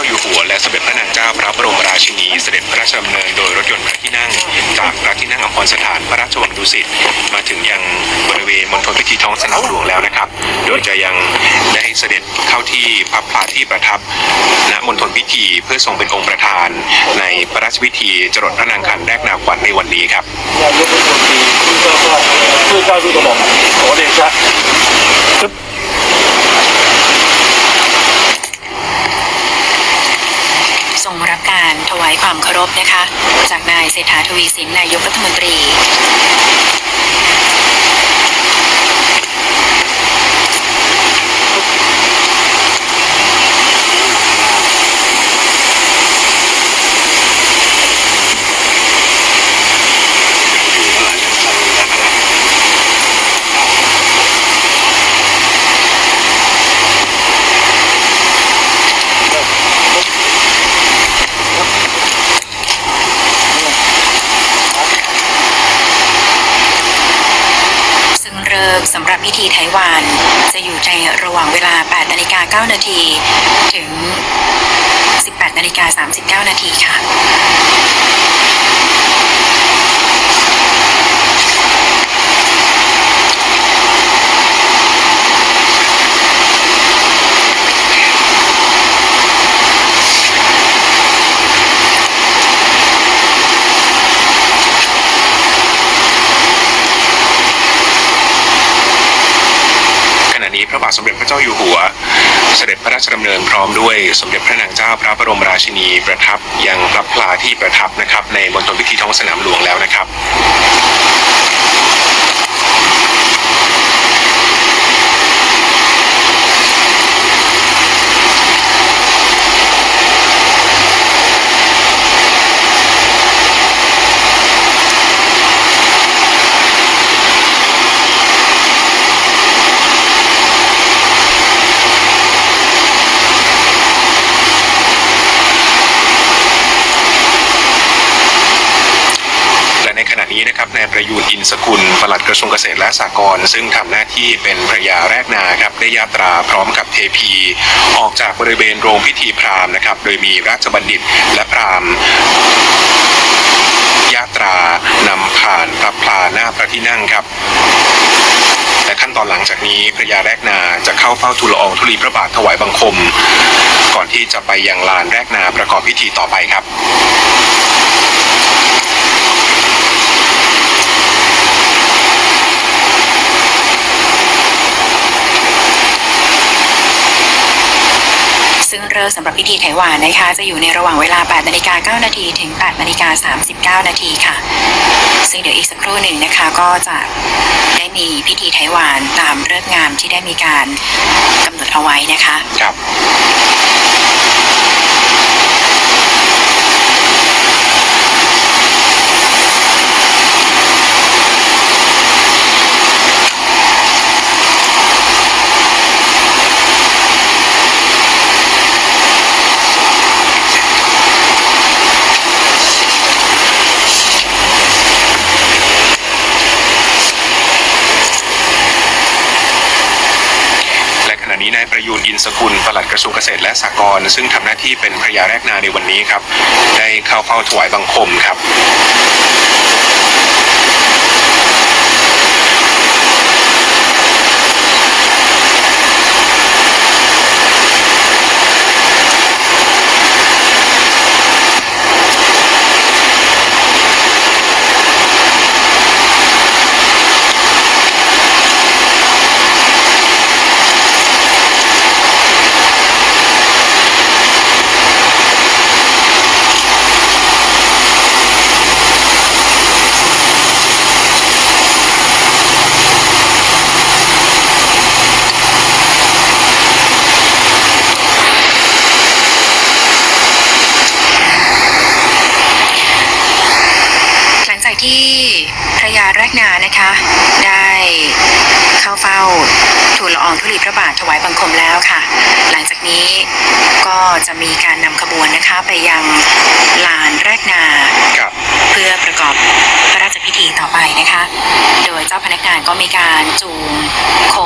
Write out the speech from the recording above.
าอยู่หัวและสมเด็จพระนางเจ้าพระบรมราชินีเสด็จพระราชดำเนินโดยรถยนต์พระที่นั่ง จากพระที่นั่งอัมพรสถานพระราชวังดุสิตมาถึงยังบริเวณมณฑลพิธีท้องสนามหลวงแล้วนะครับ โดยจะยังได้เสด็จเข้าที่พับพลาที่ประทับณมณฑลพิธีเพื่อทรงเป็นองค์ประธาน ในพระราชพิธีจรดพระนางคันแรกนาขวัญในวันนี้ครับนายกรัฐมนตรีผู้เจ้าผู้เจ้าทุกกระหม่อมขอเดชะ ทรงรับการถวายความเคา รพนะคะ จากนายเศรษฐาทวีสินนายกรัฐมนตรีิมสำหรับพิธีไต้หวาน จะอยู่ในระหว่างเวลา 8 นาฬิกา 9 นาที ถึง 18 นาฬิกา 39 นาทีค่ะ ขณะนี้พระบาท สมเด็จพระเจ้าอยู่หัว เสด็จพระราชดำเนินพร้อมด้วยสมเด็จพระนางเจ้าพระบรมราชินีประทับยังพระพลาที่ประทับนะครับในมณฑลพิธีท้องสนามหลวงแล้วนะครับ นี้นะครับนายประยูนอินสกุลปลัดกระทรวงเกษตรและสหกรณ์ซึ่งทำหน้าที่เป็นภรยาแรกนาครับได้ยาตราพร้อมกับเทพี ออกจากบริเวณโรงพิธีพราหมณ์นะครับ โดยมีราชบัณฑิตและพราหมณ์ยาตรานำผ่านพระพลาหน้าพระที่นั่งครับและขั้นตอนหลังจากนี้พระยาแรกนาจะเข้าเฝ้าทูลอองธุลีพระบาทถวายบังคม ก่อนที่จะไปยังลานแรกนาประกอบพิธีต่อไปครับ ริ่มสำหรับพิธีไถหวานนะคะ จะอยู่ในระหว่างเวลา 8 นาฬิกา 9 นาทีถึง 8 นาฬิกา 39 นาทีค่ะ ซึ่งเดี๋ยวอีกสักครู่หนึ่งนะคะก็จะได้มีพิธีไถหวานตามเลิกษ์งามที่ได้มีการกำหนดเอาไว้นะคะ ครับ และขณะนี้นาย ประยูนอินสกุลปลัดกระทรวงเกษตรและสหกรณ์ซึ่งทำหน้าที่เป็นภรรยาแรกนาในวันนี้ครับ ได้เข้าเฝ้าถวายบังคมครับ หลังจากที่ พระยาแรกนานะคะ ได้เข้าเฝ้าทูลละอองธุลีพระบาทถวายบังคมแล้วค่ะ หลังจากนี้ก็จะมีการนำขบวนนะคะไปยังลานแรกนาครับเพื่อประกอบพระราชพิธีต่อไปนะคะ โดยเจ้าพนักงานก็มีการจูงโค